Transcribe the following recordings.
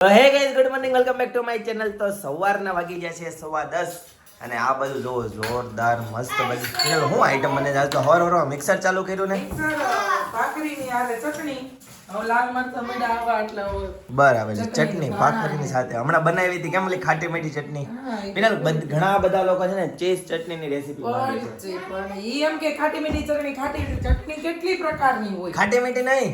Hey guys good morning welcome back to my channel તો સવારના વાગી ગયા છે સવા દસ અને આ બધું જોવો જોરદાર મસ્ત બધી હું આઈટમ મને આજ તો હર હર મિક્સર ચાલુ કર્યું ને? ભાખરીની હારે ચટણી. બરાબર છે. ચટણી. ભાખરીની સાથે. હમણાં બનાવી હતી. કેમ ખાટી મીઠી ચટણી? પેલા ઘણા બધા લોકો છે ને ચીઝ ચટણીની રેસીપી પણ ઈ એમ કે ખાટી મીઠી ચટણી ખાટી ચટણી કેટલી પ્રકારની હોય? ખાટી મીઠી નહીં.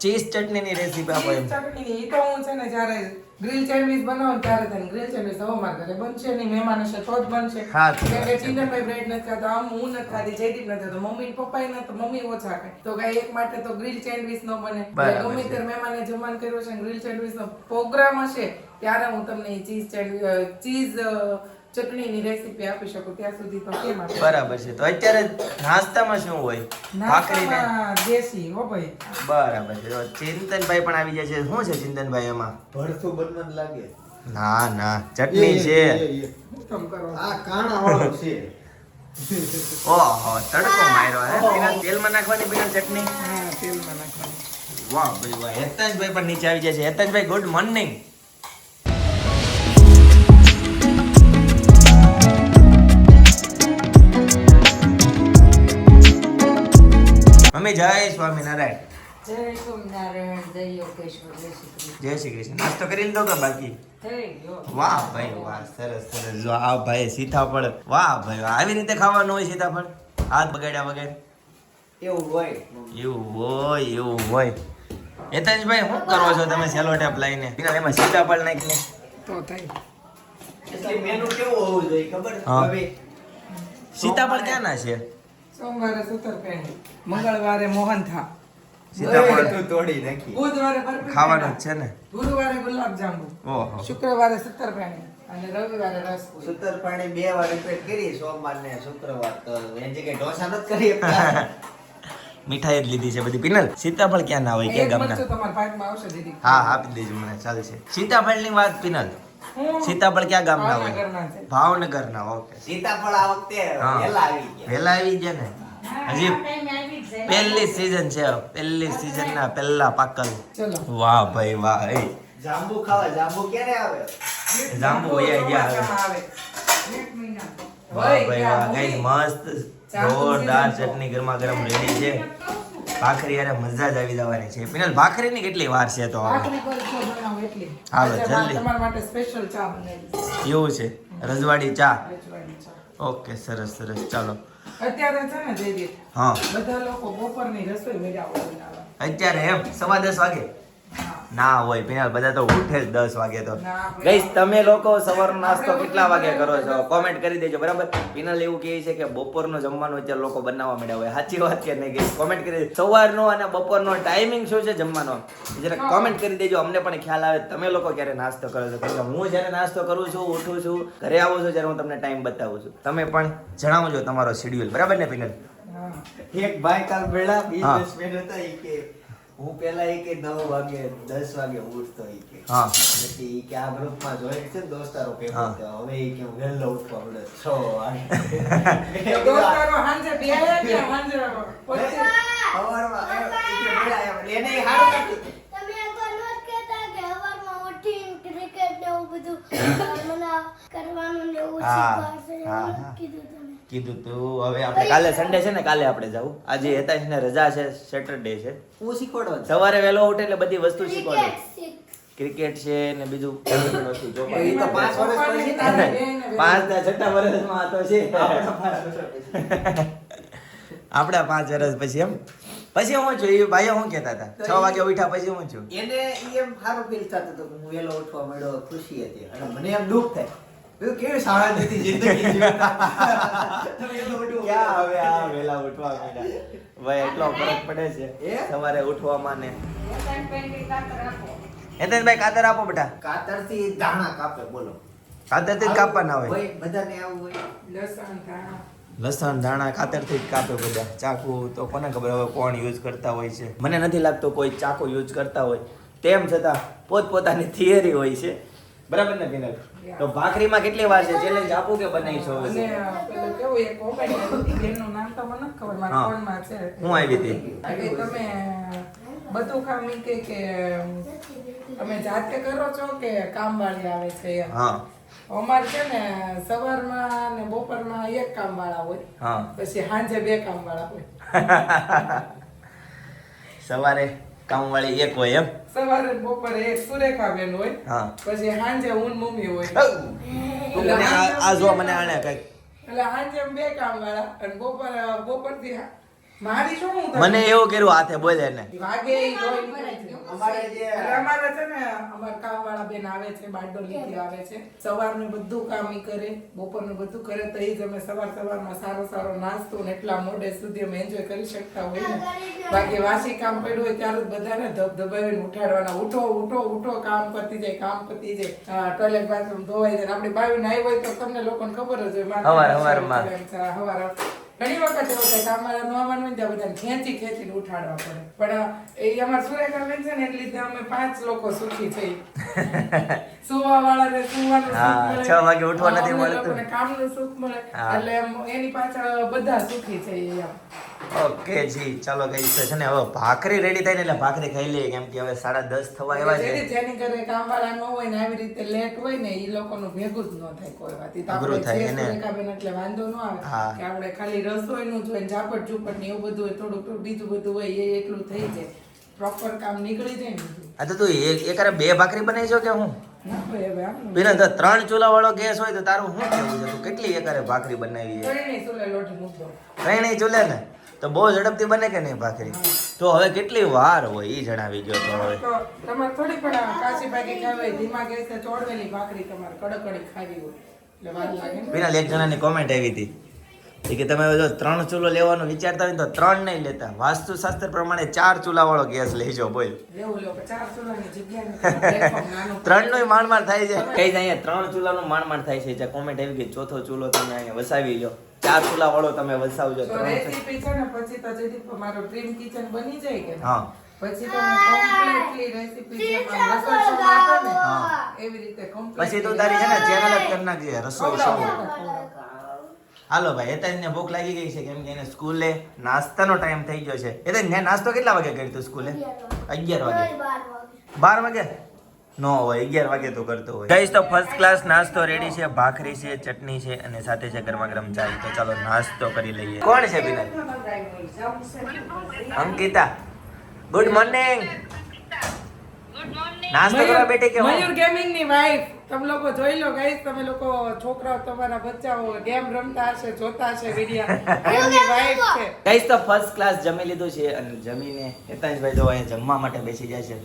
ચેસ ચટણીની રેસીપી આપો ચટણી ઈ તો હું છે ને જ્યારે ગ્રીલ સેન્ડવિચ બનાવો ત્યારે તને ગ્રીલ સેન્ડવિચ હવે મારા ઘરે બનશે નહીં મહેમાન હશે તો જ બનશે. હા, કેમ કે ચિંતનભાઈ બ્રેડ નથી ખાતા આમ હું નથી ખાતી જયદીપ નથી ખાતો મમ્મી ને પપ્પા નથી તો મમ્મી ઓછા ખાય. તો કઈ એક માટે તો ગ્રીલ સેન્ડવિચ નો બને. ગમે. ત્યારે મહેમાને જમવાનું કર્યું છે ગ્રીલ સેન્ડવિચ નો પ્રોગ્રામ હશે ત્યારે હું તમને ચીઝ ચીઝ ચટણીની રેસીપી આપી શકું ત્યાં સુધી તો કેમ આપી બરાબર છે. તો અત્યારે નાસ્તામાં શું હોય? ભાખરી ને? દેશી હો ભાઈ. બરાબર છે. ચિંતનભાઈ પણ આવી જાય છે શું છે ચિંતનભાઈ એમાં ભરતું બનવાનું લાગે. ના ના. ચટણી છે. આ કાણા વાળો છે. ઓહો તડકો માર્યો હે? તેલમાં નાખવાની પેલા ચટણી? હા તેલમાં નાખવાની. વાહ ભાઈ વાહ. હેતનભાઈ પણ નીચે આવી જાય છે હેતનભાઈ ગુડ મોર્નિંગ મમ્મી જય સ્વામિનારાયણ. જય સ્વામિનારાયણ જય યોગેશ્વર જય શ્રી કૃષ્ણ. નાસ્તો કરી લીધો કે બાકી? વાહ ભાઈ વાહ સરસ સરસ. જો આ ભાઈ સીતાફળ વાહ ભાઈ વાહ. આવી રીતે ખાવાનું હોય સીતાફળ? હાથ બગાડ્યા વગર? એવું હોય. એવું હોય એવું હોય. હેતનભાઈ શું કરો છો તમે સેલો ટેપ લઈને એમાં સીતાફળ નાખીને? તો થાય. એટલે મેનુ કેવું હોવું જોઈએ ખબર? સીતાફળ ક્યાંના છે? સોમવારે સુતરફેણી મંગળવારે મોહનથા સીતાફળ તોડી નાખી. બુધવારે ખાવાનું છે ને? ગુરુવારે ગુલાબ ઓહો. શુક્રવારે સત્તરફેણી અને રવિવારે રસપુરી. સૂતર બે વાર રિપીટ કરી સોમવાર ને શુક્રવાર તો એની જગ્યાએ ઢોસા નથી કરી મીઠાઈ જ લીધી છે બધી. પિનલ સીતાફળ ક્યાં ના હોય કે એક ગામના? હા આપી દેજો મને ચાલશે સીતાફળની વાત પિનલ. સીતાફળ ક્યાં ગામના હોય? ભાવનગરના ઓકે. સીતાફળ આ વખતે હા. આવી ગયા. વેલા આવી ગયા ને? હજી પહેલી સીઝન છે પહેલી સીઝન ના પહેલા પાકલ. વાહ ભાઈ વાહ એ. જાંબુ ખાવા જાંબુ ક્યારે આવે? જાંબુ વયા ગયા આવે. વાહ ભાઈ વાહ ગઈ ગાઈસ મસ્ત જોરદાર ચટણી ગરમા ગરમ રેડી છે. ભાખરી અરે મજા જ આવી જવાની છે પિનલ ભાખરીની કેટલી વાર છે તો હવે? ભાખરી. હાલો, જલ્દી. તમારા માટે સ્પેશિયલ ચા બનાવી એવું છે રજવાડી ચા રજવાડી ચા. ઓકે સરસ સરસ ચાલો અત્યારે છે ને જયદીપ હા બધા લોકો બપોરની રસોઈ બનાવે અત્યારે એમ સવા દસ વાગે. ના હોય પિનલ બધા તો ઉઠે જ દસ વાગે તો. ગઈ તમે લોકો સવારનો નાસ્તો કેટલા વાગે કરો છો? કોમેન્ટ કરી દેજો બરાબર? પિનલ એવું કહે છે કે બપોરનો જમવાનું અત્યારે લોકો બનાવવા માંડ્યા હોય. સાચી વાત કે નહીં ગઈ કોમેન્ટ કરી દેજો. સવારનો અને બપોરનો ટાઈમિંગ શું છે જમવાનો? જરા કોમેન્ટ કરી દેજો અમને પણ ખ્યાલ આવે. તમે લોકો ક્યારે નાસ્તો કરો છો? કારણ કે હું જ્યારે નાસ્તો કરું છું ઉઠું છું ઘરે આવું છું જ્યારે હું તમને ટાઈમ બતાવું છું. તમે પણ જણાવજો તમારો શેડ્યુલ બરાબર ને પિનલ એક ભાઈ કાલ બેડા. બિઝનેસમેન હતા એ કે હું પેલા કે નવ વાગે દસ વાગે ઉઠતો કે હા પછી કે આ ગ્રુપમાં જોઈન છે ને દોસ્તારો કે હવે એ કે હું વહેલો ઉઠવા પડે છ વાગે દોસ્તારો હાંજે બેહ્યા કે હાંજે પછી સવારમાં એ- કે એમ. એને હાર. તમે એકવાર નહોત કહેતા કે સવારમાં ઉઠીને ક્રિકેટ ને એવું બધું મને કરવાનું ને એવું શીખવાડશે હા, હા. કીધું કીધું તું હવે આપણે કાલે સન્ડે છે ને કાલે આપણે જવું. આજે હેતાંશને રજા છે સેટરડે છે. હું શીખવાડવા સવારે વહેલો ઉઠે એટલે બધી વસ્તુ શીખવાડે. ક્રિકેટ છે ને બીજું ઘણી ઘણી વસ્તુ જો તો પાંચ વર્ષ પછી ને. પાંચ ના છઠ્ઠા વર્ષમાં તો છે. આપણા પાંચ વર્ષ પછી. એમ. પછી હું છું એ ભાઈઓ શું કહેતા હતા? છ વાગે ઉઠ્યા પછી હું છું. એને એમ સારું ફીલ થતું હતું કે હું વહેલો ઉઠવા મળ્યો ખુશી હતી. અને મને એમ દુઃખ થાય. કેવી જિંદગી જીવતા? તમે વહેલો ક્યાં હવે આ વેલા ઉઠવા માંડ્યા ભાઈ એટલો ફરક પડે છે. એ? સવારે ઉઠવામાં ને. હેતનભાઈ કાતર આપો બેટા કાતરથી ધાણા કાપે બોલો. કાતરથી કાપવાના હોય. હોય બધાને આવું હોય. લસણ ધાણા. લસણ ધાણા ખાતરથી જ કાપે બધા. ચાકુ તો કોને ખબર હવે કોણ યુઝ કરતા હોય છે. મને નથી લાગતું કોઈ ચાકુ યુઝ કરતા હોય. તેમ છતાં પોતપોતાની થિયરી હોય છે. બરાબર ને વિનલ તો ભાખરીમાં કેટલી વાર છે? ચેલેન્જ આપું કે બનાવીશું અને હવે પેલું કેવું એક કોમેડી હતી બેનનું નામ તો મને ખબર મારા. ફોનમાં છે. હું આવી હતી? કે તમે બધું કામ કે કે તમે જાતે કરો છો કે કામ વાળી આવે છે હા. અમારે છે ને સવારમાં ને બપોરમાં એક કામ વાળા હોય પછી સાંજે બે કામ વાળા હોય. સવારે કામ વાળી એક હોય એમ? સવારે બપોરે એક સુરેખાબેન હોય પછી સાંજે હું મમ્મી હોય. આ જો મને આને કઈ એટલે સાંજે બે કામવાળા અને બપોરથી હું તમને- મને એવું કર્યું હાથે બોલે ને. અમારે જે અમારે છે ને અમારા કામવાળા બેન આવે છે બારડોલીથી આવે છે. સવારનું બધું કામ ઈ કરે બપોરનું બધું કરે તો ઈ જ અમે સવાર સવારમાં સારો સારો નાસ્તો ને એટલા મોડે સુધી અમે એન્જોય કરી શકતા હોય ને બાકી વાસી કામ પડ્યું હોય ત્યારે જ બધાને ધબધબાવીને ઉઠાડવાના. ઉઠો ઉઠો ઉઠો કામ પતી જાય કામ પતી જાય. ટોયલેટ બાથરૂમ ધોવાઈ જાય આપણી બાયું નાઈ હોય તો તમને લોકોને ખબર જ હોય હવાર હવારમાં. હવાર. ઘણી વખત એવું થાય કે નો આવવાનું હોય ત્યાં બધાને ખેંચી ખેંચીને ઉઠાડવા પડે પણ એ અમારા સુરેખા બેન છે ને એટલે લીધે અમે પાંચ લોકો સુખી થઈ સુવા વાળાને સુવાનું. છ વાગે ઉઠવા નથી મળતું. કામનું સુખ મળે એટલે એની પાછળ બધા સુખી છે એમ ઓકે જી ચાલો કઈ છે ને હવે ભાખરી રેડી થાય ને એટલે ભાખરી ખાઈ લઈએ કેમ કે હવે સાડા દસ થવા એવા છે જેની ઘરે કામવાળા ન હોય ને આવી રીતે લેટ હોય ને એ લોકોનું ભેગું જ ન થાય કોઈ વાત તો અઘરું થાય એને. એટલે વાંધો ન આવે. કે આપણે ખાલી રસોઈનું જ હોય ને ઝાપટ ઝુપટ ને એવું બધું હોય થોડુંક બીજું બધું હોય એ એટલું થઈ જાય. પ્રોપર કામ નીકળી જાય ને. આ તો તું એક એકારે બે ભાખરી બનાવી છો કે હું? ના ભાઈ હવે આમ બીના તો ત્રણ ચૂલા વાળો ગેસ હોય તો તારું શું કેવું છે? તું કેટલી એકરે ભાખરી બનાવી છે? ત્રણેય ચૂલે ને? તો બહુ ઝડપથી બને કે નહીં ભાખરી? તો હવે કેટલી વાર હોય એ જણાવી ગયો તો હવે. તમારે થોડી પણ કાચી ભાખરી ખાવી હોય ધીમા ગેસે ચોડવેલી ભાખરી તમારે કડકડી ખાવી હોય. એટલે વાર લાગે બીના એક જણાની કોમેન્ટ આવી હતી. એ કે તમે જો ત્રણ ચૂલો લેવાનો વિચારતા હોય ને તો ત્રણ નહીં લેતા. વાસ્તુશાસ્ત્ર પ્રમાણે ચાર ચૂલા વાળો ગેસ લેજો બોલ. ત્રણ નો માણ માણ થાય છે. કઈ અહીંયા ત્રણ ચૂલાનું માણ માણ થાય છે. જે કોમેન્ટ આવી ગઈ ચોથો ચૂલો તમે અહીંયા વસાવી લો ચાર ચૂલા વાળો તમે વસાવજો. ત્રણ રેસીપી છે ને પછી તો જેથી મારો ડ્રીમ કિચન બની જાય કે હા. પછી તો કમ્પ્લીટલી રેસીપી. એવી રીતે પછી તારી છે ને ચેનલ જ કરી નાખજે રસોઈ શો. હાલો ભાઈ એતાજને ભૂખ લાગી ગઈ છે કેમ કે એને સ્કૂલે નાસ્તાનો ટાઈમ થઈ ગયો છે. એ તો નાસ્તો કેટલા વાગે કરી તું સ્કૂલે? અગિયાર વાગે. બાર વાગે. નો હોય અગિયાર વાગે તો કરતો હોય. ગાઈસ તો ફર્સ્ટ ક્લાસ નાસ્તો રેડી છે ભાખરી છે ચટણી છે અને સાથે છે ગરમા ગરમ ચા તો ચાલો નાસ્તો કરી લઈએ. કોણ છે બિનલ અંકિતા. ગુડ મોર્નિંગ નાસ્તો કરવા બેઠી કે હું? મયુર ગેમિંગની વાઈફ તમે લોકો જોઈ લો ગાઈસ તમે લોકો છોકરાઓ તમારા બચ્ચાઓ ગેમ રમતા હશે જોતા હશે વિડિયા એમની વાઈફ છે. ગાઈસ તો ફર્સ્ટ ક્લાસ જમી લીધું છે અને જમીને હેતાંશભાઈ જો અહીંયા જમવા માટે બેસી જાય છે.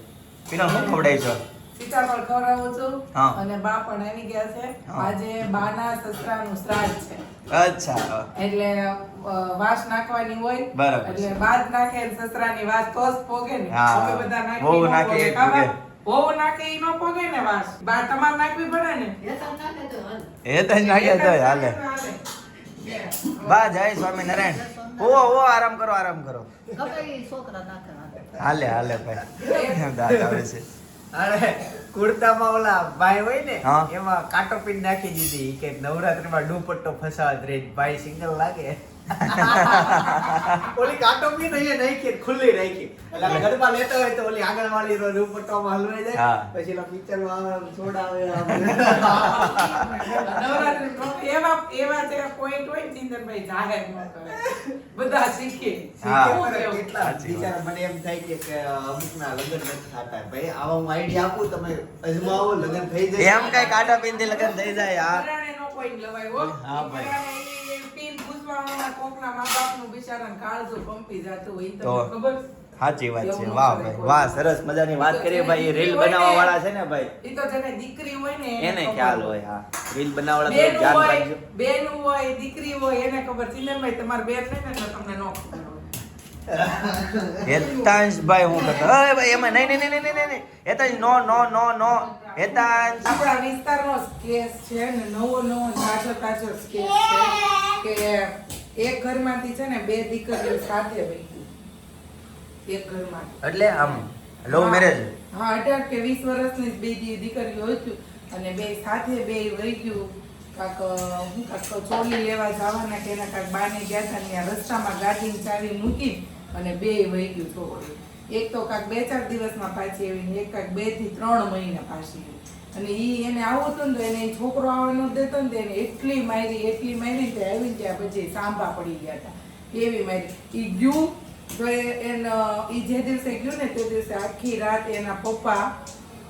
પીનો શું ખવડાય છો સીતાફળ ખવડાવું છું અને બા પણ આવી ગયા છે. આજે બાના સસરાનું શ્રાદ્ધ છે. અચ્છા. એટલે વાસ નાખવાની હોય. બરાબર. એટલે બાદ નાખે ને સસરાની વાસ તો જ પોગે ને અમે બધા નાખી નાખે એ? વહુ નાખે ઈ ન પોગે ને વાસ. બા તમારે નાખવી પડે ને? હેતાંશ નાખ્યા તો હાલે. હાલે. બા જય સ્વામિનારાયણ ઓ ઓ આરામ કરો આરામ કરો. હાલે. હાલે ભાઈ. દાંત આવે છે. અરે કુર્તામાં ઓલા ભાઈ હોય ને હા. એમાં કાટો પીન નાખી દીધી. કે નવરાત્રીમાં દુપટ્ટો ફસાવત રહે ભાઈ સિંગલ લાગે. ઓલી કાંટો પીન અહીંયા નાખી ખુલ્લી રાખી. એટલે ગરબા લેતો હોય તો ઓલી આગળ વાળી રો તો હલવાઈ જાય. પછી એના પિક્ચરમાં છોડાવે. એવા એવા જે પોઈન્ટ હોય ચિંતનભાઈ જાહેર ન કરે. બધા શીખે. શીખે કેટલા બિચારા મને એમ થાય કે અમુક ના લગ્ન નથી થતા. ભાઈ આવા હું આઈડિયા આપું તમે અજમાવો લગ્ન થઈ જાય. એમ કઈ કાંટા પીનથી લગન થઈ જાય યાર કોઈ લવાય હો. હા, ભાઈ. પરાણે ઈ- ઈ પીન પૂછવામાં કોકના મા બાપનું બિચારાને કાળજું કંપી જાતું હોય તો. ખબર? સાચી વાત છે. વાહ ભાઈ વાહ સરસ મજાની વાત કરીએ ભાઈ. રીલ બનાવવા વાળા છે ને ભાઈ. એ તો જેને દીકરી હોય ને એને ખ્યાલ હોય હા. રીલ બનાવવા વાળા બેન ધ્યાન રાખજો. બેન હોય દીકરી હોય એને ખબર. ચિંતનભાઈ તમાર બેન નહીં ને તમને નો હેતાંશ ભાઈ હું કહેતો અરે ભાઈ એમાં નહીં નહીં નહીં નહીં નહીં. હેતાંશ નો નો નો નો. હેતાંશ આપણા વિસ્તારનો કેસ છે ને નવો નવો તાજો તાજો કેસ છે કે એક ઘરમાંથી છે ને બે દીકરીઓ સાથે વહી એક ઘરમાં એટલે આમ લવ મેરેજ હા અઢાર કે વીસ વર્ષની બે દીકરીઓ હતી અને બે સાથે બે વહી ગયું. કાક હું કાક ચોલી લેવા જવાના કે એના કાક બાને ગયા હતા ત્યાં રસ્તામાં ગાડી ચાવી મૂકી અને બે વહી ગયું છોકરી એક તો કાંક બે ચાર દિવસમાં પાછી આવી ને એક કાંક બેથી ત્રણ મહિના પાછી. અને એ એને આવું હતું ને એને છોકરો આવવાનો દેતો ને એને એટલી મારી એટલી મારી તે આવી ગયા પછી સાંભા પડી ગયા હતા. એવી મારી. એ ગયું તો એ- એન, ઈ જે દિવસે ગયું ને તે દિવસે આખી રાત એના પપ્પા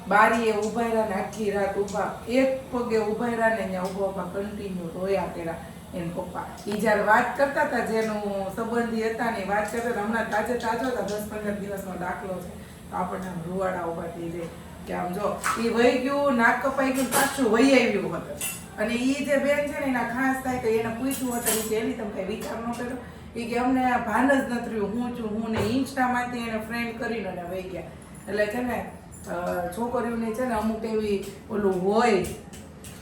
બારીએ ઊભા રહ્યા ને આખી રાત ઊભા. એક પગે ઊભા રહ્યા ને અહીંયા ઊભા ઊભા કન્ટિન્યુ રોયા કર્યા. એના પપ્પા. એ જ્યારે વાત કરતા હતા, જેનું સંબંધી હતા ને વાત કરતા હતા, હમણાં તાજે તાજો હતા, દસ પંદર દિવસનો દાખલો છે. તો આપણને આમ રૂવાડા ઊભા થઈ જાય. કે આમ જો એ વહી ગયું, નાક કપાઈ ગયું, પાછું વહી આવ્યું હતું. અને ઈ જે બેન છે ને, એના ખાસ થાય કે એને પૂછ્યું હતું કે એની તમે કઈ વિચાર ન કર્યો એ કે અમને ભાન જ નથી રહ્યું હું છું, હું ને ઇન્સ્ટામાંથી એને ફ્રેન્ડ કરીને અને વહી ગયા. એટલે છે ને છોકરીઓની છે ને અમુક એવી ઓલું હોય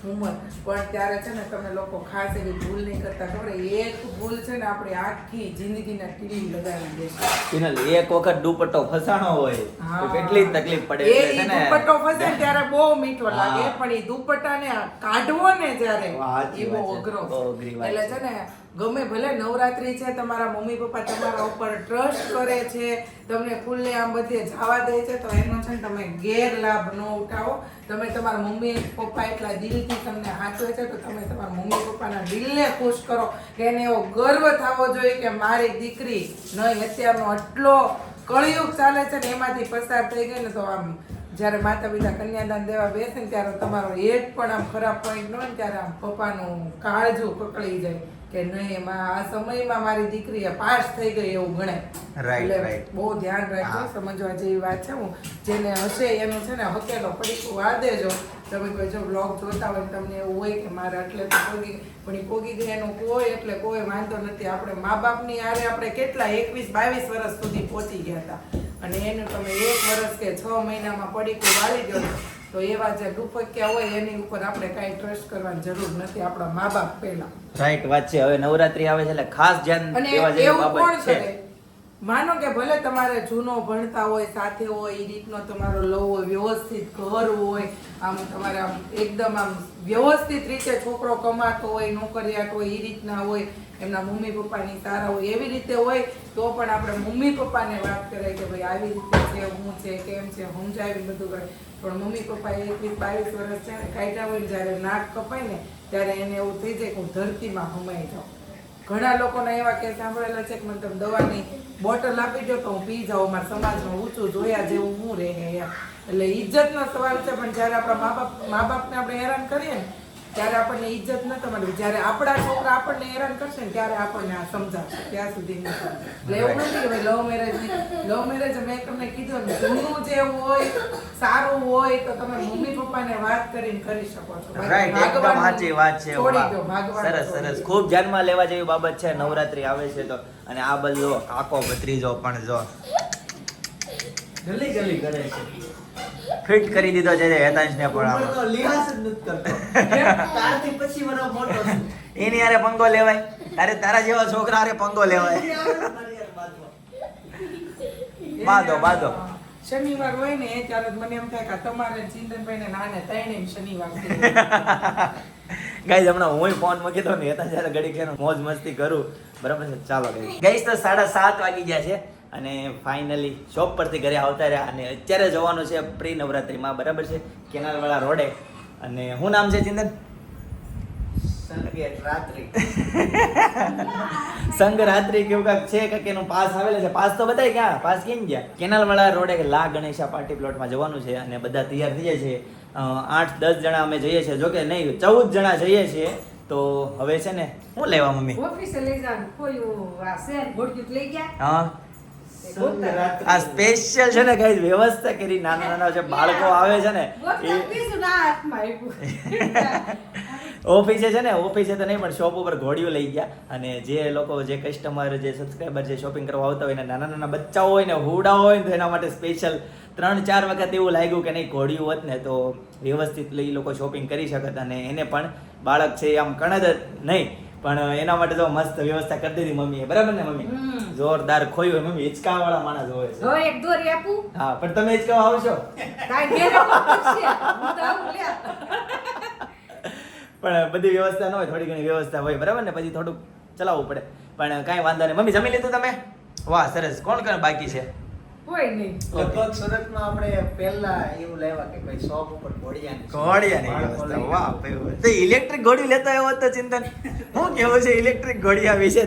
ઉંમર પણ ત્યારે છે ને તમે લોકો ખાસ એવી ભૂલ નહીં કરતા ખબર? એક ભૂલ છે ને આપણી આખી જિંદગીના કીડી લગાવી દેશે કિનલ એક વખત દુપટ્ટો ફસાણો હોય કેટલી તકલીફ પડે એ દુપટ્ટો ફસે ત્યારે બહુ મીઠો લાગે પણ એ દુપટ્ટાને કાઢવો ને જ્યારે એ બહુ અઘરો એટલે. છે ને ગમે ભલે નવરાત્રી છે, તમારા મમ્મી પપ્પા તમારા ઉપર ટ્રસ્ટ કરે છે, તમને ખુલ્લે આમ બધે જવા દે છે, તો એનો છે ને તમે ગેરલાભ ન ઉઠાવો. તમે તમારા મમ્મી પપ્પા એટલા દિલથી તમને હાચવે છે, તો તમે તમારા મમ્મી પપ્પાના દિલને ખુશ કરો. કે એને એવો ગર્વ થવો જોઈએ કે મારી દીકરી નહીં, અત્યારનો આટલો કળિયુગ ચાલે છે ને, એમાંથી પસાર થઈ ગઈ ને, તો આમ જ્યારે માતા પિતા કન્યાદાન દેવા બેસે ને, ત્યારે તમારો એક પણ આમ ખરાબ પોઈન્ટ ન હોય ને, ત્યારે આમ પપ્પાનું કાળજું પકડી જાય. કે નહીં એમાં આ સમયમાં મારી દીકરી પાસ થઈ ગઈ એવું ગણાય. રાઈટ રાઈટ બહુ ધ્યાન રાખજો સમજવા જેવી વાત છે. હું જેને હશે એનું છે ને હકેલો પડીકું વાર દેજો. તમે કોઈ જો બ્લોગ જોતા હોય તમને એવું હોય કે મારે એટલે તો પોગી પણ એ પોગી ગયા એનું કોઈ એટલે કોઈ વાંધો નથી. આપણે મા બાપની આરે આપણે કેટલા એકવીસ બાવીસ વર્ષ સુધી પહોંચી ગયા હતા. અને એનું તમે એક વર્ષ કે છ મહિનામાં પડીકું વાળી ને, તો એવા જે દુપક્યા હોય એની ઉપર આપણે કાંઈ ટ્રસ્ટ કરવાની જરૂર નથી આપણા મા બાપ પહેલા. રાઈટ વાત છે હવે નવરાત્રી આવે છે એટલે ખાસ ધ્યાન અને એવું કોણ બાબત છે માનો કે ભલે તમારે જૂનો ભણતા હોય, સાથે હોય એ રીતનો તમારો લવ હોય, વ્યવસ્થિત ઘર હોય, આમ તમારે આમ એકદમ આમ વ્યવસ્થિત રીતે છોકરો કમાતો હોય, નોકરિયાત હોય એ રીતના હોય, એમના મમ્મી પપ્પાની સારા હોય, એવી રીતે હોય, તો પણ આપણે મમ્મી પપ્પાને વાત કરાય કે ભાઈ આવી રીતે છે, હું છે, કેમ છે સમજાવી બધું કરે પણ મમ્મી પપ્પા એકવીસ બાવીસ વર્ષ છે ને કાઢ્યા હોય જ્યારે નાક કપાય ને, ત્યારે એને એવું થઈ જાય કે હું ધરતીમાં હમાઈ જાઉં. ઘણા લોકોના એવા કેસ સાંભળેલા છે કે મને તમે દવાની બોટલ આપી દો તો હું પી જાઉં મારા સમાજમાં ઊંચું જોયા જેવું હું રહે એટલે ઇજ્જતનો સવાલ છે, પણ જ્યારે આપણા મા બાપ, મા બાપને આપણે હેરાન કરીએ ને ત્યારે આપણને ઇજ્જત ન તમારી જ્યારે આપણા છોકરા આપણને હેરાન કરશે ને ત્યારે આપણને આ સમજાવશે. ત્યાં સુધી એટલે એવું નથી કે લવ મેરેજ લવ મેરેજ મેં તમને કીધું ને જૂનું જે હોય સારું હોય તો તમે મમ્મી પપ્પાને વાત કરીને કરી શકો છો. રાઈટ એકદમ સાચી વાત છે સરસ સરસ. ખૂબ ધ્યાનમાં લેવા જેવી બાબત છે નવરાત્રી આવે છે તો. અને આ બધું કાકો ભત્રીજો પણ જો. ગલી ગલી કરે છે. ફિટ કરી દીધો છે હેતાંશને પણ આમાં. લિહાસ જ નથી કરતો. તારથી પછી મને મોટો એની હારે પંગો લેવાય. તારે તારા જેવા છોકરા હારે પંગો લેવાય. બાદો બાદો બાંધો, બાંધો. શનિવાર હોય ને ત્યારે મને એમ થાય કે તમારે ચિંતનભાઈ ને નાને ત્રણેય શનિવાર ગાઈઝ હમણાં હું ફોન મૂકી દઉં ને હતા જયારે ઘડી કે મોજ મસ્તી કરું. બરાબર છે? ચાલો ગાઈઝ તો સાડા સાત વાગી ગયા છે. અને ફાઇનલી શોપ પરથી ઘરે આવતા રહ્યા અને અત્યારે જવાનું છે પ્રી નવરાત્રિમાં બરાબર છે? કેનાલવાળા રોડે. અને શું નામ છે ચિંતન? સંગીત રાત્રિ સંગરાત્રી કેવું કાંક છે કે એનું પાસ આવેલો છે? પાસ તો બતાય ક્યાં? પાસ કેમ ગયા? કેનાલવાળા રોડે લા ગણેશા પાર્ટી પ્લોટમાં જવાનું છે અને બધા તૈયાર થઈ જાય છે. આઠ દસ જણા અમે જઈએ છીએ. જોકે નહીં ચૌદ જણા જઈએ છીએ. તો હવે છે ને શું લેવા મમ્મી? ઓફિસે લઈ જવાનું કોઈ આ શેર ભોળક્યું લઈ ગયા? હા. આ સ્પેશિયલ છે ને કઈ વ્યવસ્થા કરી નાના નાના જે બાળકો આવે છે ને ઓફિસે છે ને ઓફિસે તો નહીં પણ શોપ ઉપર ઘોડીઓ લઈ ગયા. અને જે લોકો જે કસ્ટમર જે સબસ્ક્રાઈબર જે શોપિંગ કરવા આવતા હોય ને નાના નાના બચ્ચાઓ હોય ને હુડા હોય ને તો એના માટે સ્પેશિયલ ત્રણ ચાર વખત એવું લાગ્યું કે નહીં ઘોડીઓ હોત ને તો વ્યવસ્થિત લઈ લોકો શોપિંગ કરી શકત. અને એને પણ બાળક છે આમ કણદ જ નહીં. પણ એના માટે તો મસ્ત વ્યવસ્થા કરી દીધી મમ્મીએ. બરાબર ને મમ્મી? જોરદાર ખોઈ હોય મમ્મી. હિચકા વાળા માણસ હોય જો એક દોરી આપું? હા પણ તમે હિચકા આવશો. પણ બધી વ્યવસ્થા ન હોય થોડી ઘણી વ્યવસ્થા હોય. બરાબર ને? પછી થોડુંક ચલાવવું પડે. પણ કાંઈ વાંધો નહીં. મમ્મી જમી લીધું તમે? વાહ સરસ. કોણ કોણ બાકી છે? કોઈ નહીં. લગભગ સુરતમાં આપણે પહેલા એવું લાવ્યા કે ભાઈ શોપ ઉપર ઘોડિયાની ઘોડિયાની વાહ ભાઈ તો ઇલેક્ટ્રિક ઘોડી લેતા આવ્યો તો ચિંતન. હું કેવું છે ઇલેક્ટ્રિક ઘોડિયા વિશે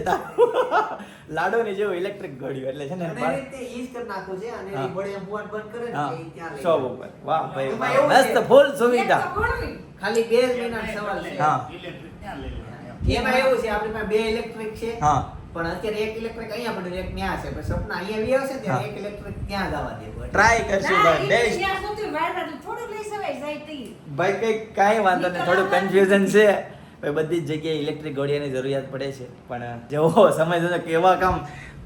લાડો ની જેવું ઇલેક્ટ્રિક ઘોડિયું એટલે છે ને રીતે કરી છે અને ઘોડિયા મુવાટ બંધ કરે ને ત્યાં શોપ ઉપર. વાહ ભાઈ મસ્ત ફૂલ સુવિધા. ખાલી બે જ મહિનાનો સવાલ છે. હા. એમાં એવું છે આપણી પાસે બે ઇલેક્ટ્રિક છે. હા. પણ અત્યારે એક ઇલેક્ટ્રિક અહીંયા પડ્યું એક ત્યાં છે. પણ સપના અહીંયા બી આવશે ત્યારે એક ઇલેક્ટ્રિક ત્યાં જવા દેવું ટ્રાય કરશું ભાઈ. બેસ્ટ જ્યાં સુધી વાર તો થોડું લઈ સવાય જાય તી. ભાઈ કઈ કાંઈ વાંધો નહીં. થોડું કન્ફ્યુઝન છે. ભાઈ બધી જ જગ્યાએ ઇલેક્ટ્રિક ઘોડિયાની જરૂરિયાત પડે છે. પણ જેવો સમય જશે કેવા કામ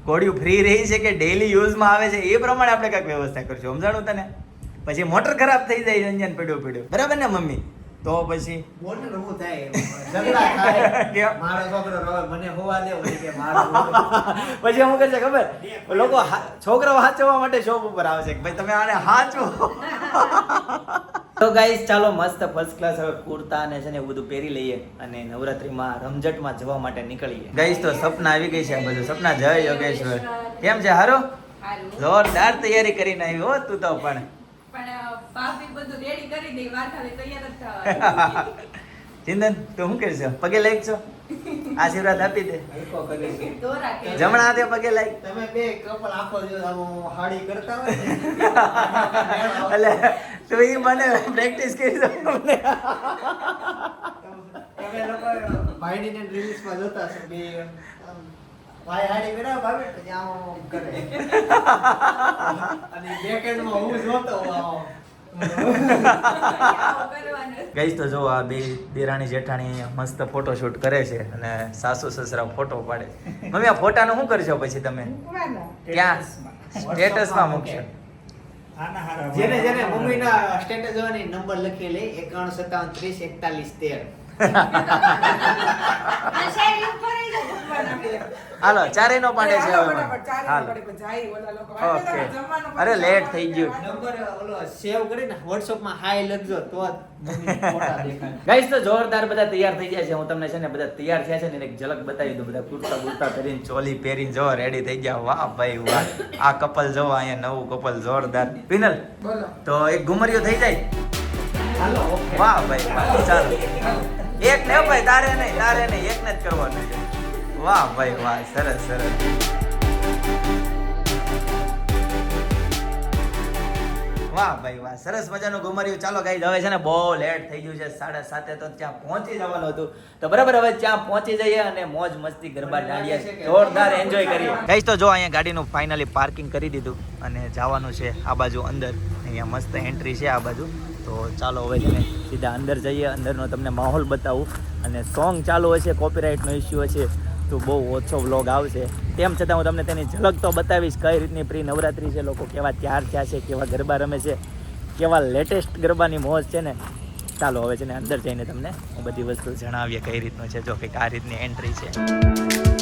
ઘોડિયું ફ્રી રહી છે કે ડેઈલી યુઝમાં આવે છે એ પ્રમાણે આપણે કંઈક વ્યવસ્થા કરશું. સમજાણું તને? પછી મોટર ખરાબ થઈ જાય રંજન પડ્યું પડ્યું. બરાબર ને મમ્મી? તો પછી? મોટર ઊભું થાય ઝઘડા થાય. મારો છોકરો રોવે મને હોવા દે કે મારો પછી હું કહે છે ખબર? લોકો છોકરાઓ હાચવવા માટે શોપ ઉપર આવશે કે ભાઈ તમે આને હાચો તો ગાઈસ ચાલો મસ્ત ફર્સ્ટ ક્લાસ હવે કુર્તા અને છે ને એવું બધું પહેરી લઈએ અને નવરાત્રીમાં રમઝટમાં જવા માટે નીકળીએ. ગાઈસ તો સપના આવી ગઈ છે આ બધું. સપના જય યોગેશ્વર. કેમ છે હારો? હારું. જોરદાર તૈયારી કરીને આવી હો તું તો પણ. ભાભી બધું રેડી કરી દે વાર ખાલી તૈયાર જ થવાનું. ચિંતન તું શું કરશો? પગે લાયક છો? આશીર્વાદ આપી દે. જમણા હાથે પગે લાયક. તમે બે કપલ આખો દિવસ હાડી કરતા હોય એટલે તું ઈ મને પ્રેક્ટિસ કરી દો મને. તમે લોકો ભાઈની ને રીલ્સમાં જોતા છો બે ભાઈ હાડી કરે ભાવે આમ કરે. અને બેકેન્ડમાં હું જોતો ગઈશ તો જો આ બે દેરાણી જેઠાણી મસ્ત ફોટોશૂટ કરે છે અને સાસુ સસરા ફોટો પાડે. મમ્મી આ ફોટાનું શું કરશો પછી તમે? ક્યાં? સ્ટેટસમાં મૂકશો. જેને જેને મમ્મીના સ્ટેટસ જોવાની નંબર લખી લે એકાણું સત્તાવન ત્રીસ એકતાલીસ તેર. હાલો ચારેય નો પાડે છે ચારે ઓકે. અરે લેટ થઈ ગયું. નંબર ઓલો સેવ કરીને વોટ્સઅપમાં હાય લખજો તો ગાઈસ તો જોરદાર બધા તૈયાર થઈ ગયા છે. હું તમને છે ને બધા તૈયાર થયા છે ને એક ઝલક બતાવી દઉં. બધા કુર્તા બુર્તા પહેરીને ચોલી પહેરીને જો રેડી થઈ ગયા. વાહ ભાઈ વાહ. આ કપલ જો અહીંયા નવું કપલ જોરદાર. પિનલ બોલો. તો એક ઘુમરિયો થઈ જાય? હાલો વાહ ભાઈ વાહ. ચાલો. એક ને ભાઈ તારે નહીં તારે નહીં એક ને જ કરવાનું છે. વાહ ભાઈ વાહ સરસ સરસ. વાહ ભાઈ વાહ સરસ મજાનું ઘુમરિયું ચાલો ગાઈ હવે છે ને બહુ લેટ થઈ ગયું છે સાડા સાતે તો ત્યાં પહોંચી જવાનું હતું. તો બરાબર હવે ત્યાં પહોંચી જઈએ અને મોજ મસ્તી ગરબા ડાળીએ. જોરદાર એન્જોય કરીએ. ગાઈસ તો જો અહીંયા ગાડીનું ફાઇનલી પાર્કિંગ કરી દીધું અને જવાનું છે આ બાજુ અંદર. અહીંયા મસ્ત એન્ટ્રી છે આ બાજુ. તો ચાલો હવે છે ને સીધા અંદર જઈએ, અંદરનો તમને માહોલ બતાવું. અને સોંગ ચાલુ હશે કોપીરાઇટનો ઇસ્યુ હશે તો બહુ ઓછો વ્લોગ આવશે. તેમ છતાં હું તમને તેની ઝલક તો બતાવીશ કઈ રીતની પ્રી નવરાત્રી છે, લોકો કેવા ત્યાર થયા છે, કેવા ગરબા રમે છે, કેવા લેટેસ્ટ ગરબાની મોજ છે ને. ચાલો હવે છે ને અંદર જઈને તમને હું બધી વસ્તુ જણાવીએ કઈ રીતનું છે, જો કંઈક આ રીતની એન્ટ્રી છે.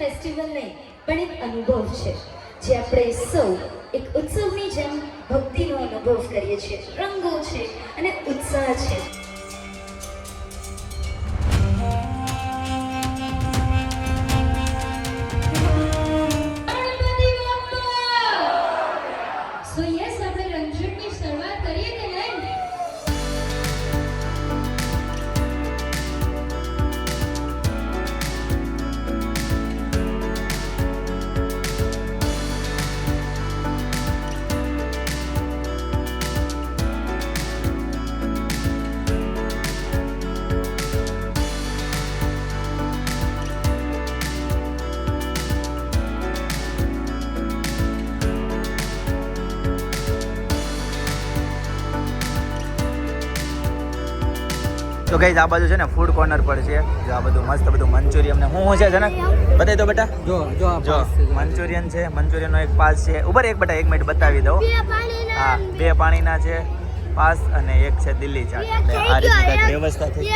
ફેસ્ટિવલ નહીં, પણ એક અનુભવ છે, જે આપણે સૌ એક ઉત્સવની જેમ ભક્તિનો અનુભવ કરીએ છીએ. રંગો છે અને ઉત્સાહ છે. ગઈ આ બાજુ છે ને ફૂડ કોર્નર પર છે. જો આ બધું મસ્ત બધું મંચુરિયન ને હું શું છે જનક? બતાવી દો બેટા. જો જો જો મંચુરિયન છે મંચુરિયનનો એક પાસ છે. ઉપર એક બેટા એક મિનિટ બતાવી દઉં. હા બે પાણીના છે પાસ અને એક છે દિલ્હી ચાટ. એટલે આ રીતે વ્યવસ્થા થઈ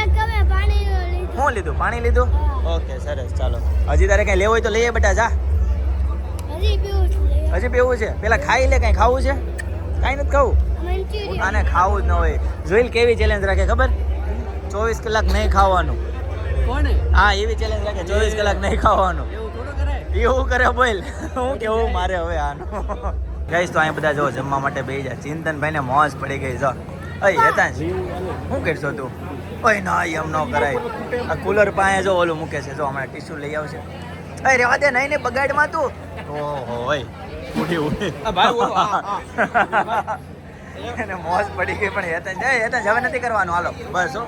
પાણીનો લીધો. શું લીધું? પાણી લીધું? ઓકે સરસ ચાલો. હજી તારે કઈ લેવું હોય તો લઈએ બેટા જા. હજી પીવું છે. છે? પેલા ખાઈ લે કઈ ખાવું છે? કાંઈ નથી ખાવું? મંચુરિયન. આને ખાવું જ ન હોય. જોઈલ કેવી ચેલેન્જ રાખે ખબર? ચોવીસ કલાક નહીં ખાવાનું. હા એવી ચેલેન્જ રાખે ચોવીસ કલાક નહીં ખાવાનું. એવું કરે? બોલ. હું કેવું મારે હવે આનું? ગઈશ તો અહીંયા બધા જો જમવા માટે બેસી જાય ચિંતનભાઈ ને મોજ પડી ગઈ જો. અય હેતાંશ શું કરશો તું? ઓય ના એમ ન કરાય. આ કુલર પાસે જો ઓલું મૂકે છે જો હમણાં ટીસ્યુ લઈ આવશે. અય રેવા દે નહીં ને બગાડમાં તું. ઓહો ઓય. ઉડી ઉડી એને મોજ પડી ગઈ પણ હેતાંશ એ હેતાંશ હવે નથી કરવાનું હાલો બસ હો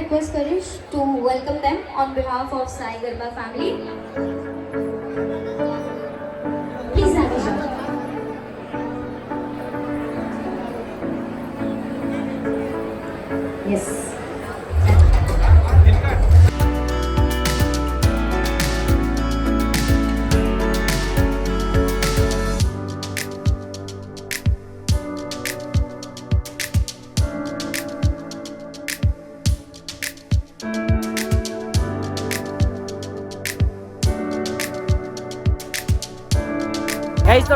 request Karish to welcome them on behalf of Sai Garba family. Please have a seat. Yes.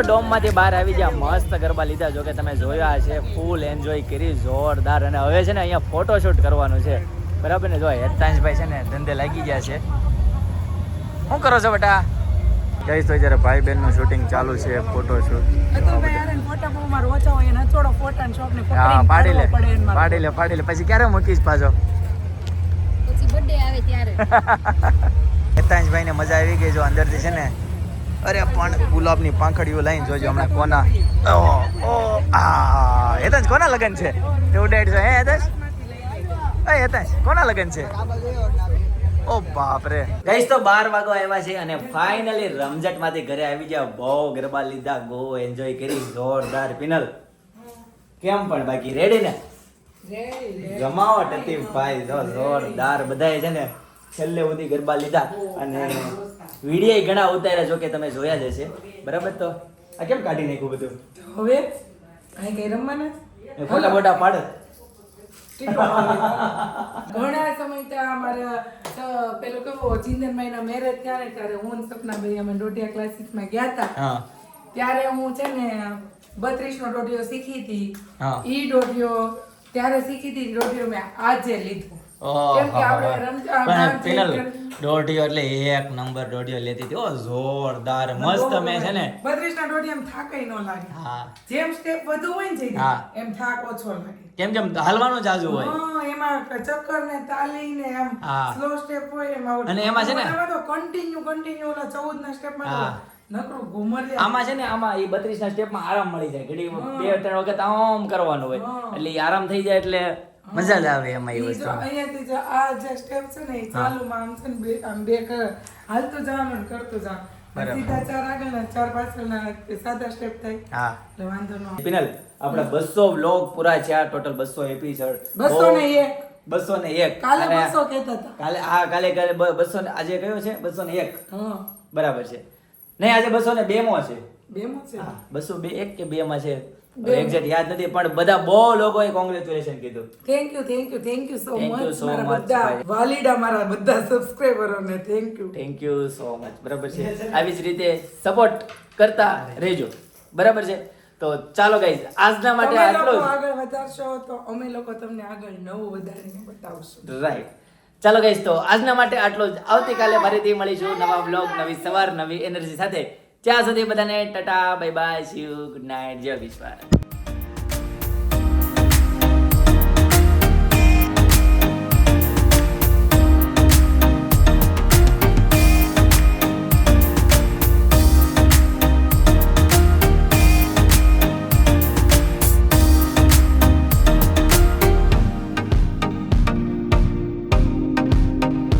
ડોમમાંથી બહાર આવી ગયા મસ્ત ગરબા લીધા. જો કે તમે જોયા છે ફૂલ એન્જોય કરી જોરદાર. અને હવે છે ને અહીંયા ફોટોશૂટ કરવાનું છે. બરાબર ને? જો હેતાંશભાઈ છે ને ધંધે લાગી ગયા છે. શું કરો છો બેટા? ગઈશ તો જ્યારે ભાઈ બહેનનું શૂટિંગ ચાલુ છે ફોટોશૂટ હા પાડી લે. પડે લે પાડી લે. પછી ક્યારે મૂકીશ પાછો? પછી બર્થડે આવે ત્યારે. હેતાંશભાઈ ને મજા આવી ગઈ જો અંદરથી છે ને. અરે પણ ગુલાબની પાંખડીઓ લઈને જોજો હમણાં કોના. ઓ, આ. હેતાંશ કોના લગન છે? એવું ડેટ છે? હે હેતાંશ એ હેતાંશ કોના લગન છે? ઓ બાપ રે ગઈશ તો બાર વાગો આવ્યા છે અને ફાઇનલી રમઝટમાંથી ઘરે આવી ગયા. બહુ ગરબા લીધા ગો એન્જોય કરી. જોરદાર પિનલ કેમ પણ બાકી? રેડી ને. જમાવટ હતી ભાઈ. જોરદાર બધાએ છે ને છેલ્લે સુધી ગરબા લીધા અને વીડિયો ઘણા ઉતાર્યા જો કે તમે જોયા જ હશે. બરાબર તો? આ કેમ કાઢી નાખ્યું બધું? હવે કઈ કઈ રમવાના? ફોટા ફોટા પાડ. ઘણા સમય ત્યાં અમારા પેલું કેવું ચિંતનભાઈ ના મેરેજ ત્યારે ત્યારે હું સપના સપનાભાઈ અમે દોઢિયા ક્લાસીસમાં ગયા હતા. ત્યારે હું છે ને બત્રીસ નો ડોઢિયો શીખી હતી. ઈ ડોઢિયો ત્યારે શીખી હતી ડોઢિયો મેં આજે લીધો. પણ બહાર જઈએ પેનલ ત્યારે- દોઢિયો એટલે એક નંબર દોઢિયો લેતી હતી. ઓ જોરદાર મસ્ત મેં છે ને. બત્રીસ ના દોઢિયા એમ થાકેય ન લાગે. હા. જેમ સ્ટેપ વધુ હોય ને હા. એમ થાક ઓછો લાગે. કેમ કેમ હાલવાનું જાજુ હોય. હા, એમાં ચક્કર ને તાલી ને એમ સ્લો સ્ટેપ હોય એમાં અને એમાં છે ને- કન્ટિન્યુ કન્ટિન્યુ ઓલા 14 ના સ્ટેપમાં. આમાં છે ને આમાં એ બત્રીસ ના સ્ટેપમાં આરામ મળી જાય. ઘડી બે ત્રણ વખત આમ કરવાનું હોય. એટલે આરામ થઈ જાય એટલે મજા જ આવે એમાં એ વસ્તુ. અહીંયાથી જો આ જે સ્ટેપ છે ને એ ચાલુમાં આમ છે ને બે આમ બે કર હાલતું જવાનું ને કરતું જવાનું. સીધા ચાર આગળના ચાર પાછળ ના સાદા સ્ટેપ થાય. હા. એટલે વાંધો ન પિનલ આપણા બસો વ્લોગ પૂરા થયા ટોટલ બસો એપિસોડ બસો ને એક. બસો ને એક. કાલે બસો કહેતા હતા. કાલે હા કાલે કાલે બસો ને આજે કયો છે? બસો ને એક. હા. બરાબર છે. નહીં આજે બસો ને બે માં છે. બે મો છે બસો બે એક કે બે માં છે. એક્ઝેક્ટ યાદ નથી પણ બધા બહુ લોકોએ કોંગ્રેચ્યુલેશન કીધું. Thank you thank you thank you so much મારા બધા વાલીડા મારા બધા સબસ્ક્રાઇબરોને thank you thank you so much બરાબર છે? આવી જ રીતે સપોર્ટ કરતા રહેજો. બરાબર છે? તો ચાલો ગાઈઝ આજના માટે આટલું આગળ વધારશો તો અમે લોકો તમને આગળ નવું વધારીને બતાવશું. રાઈટ ચાલો ગાઈઝ તો આજના માટે આટલો જ. આવતીકાલે ફરીથી મળીશું નવા બ્લોગ નવી સવાર નવી એનર્જી સાથે. ત્યાં સુધી બધાને tata bye bye see you good night જય વિશ્વાસ.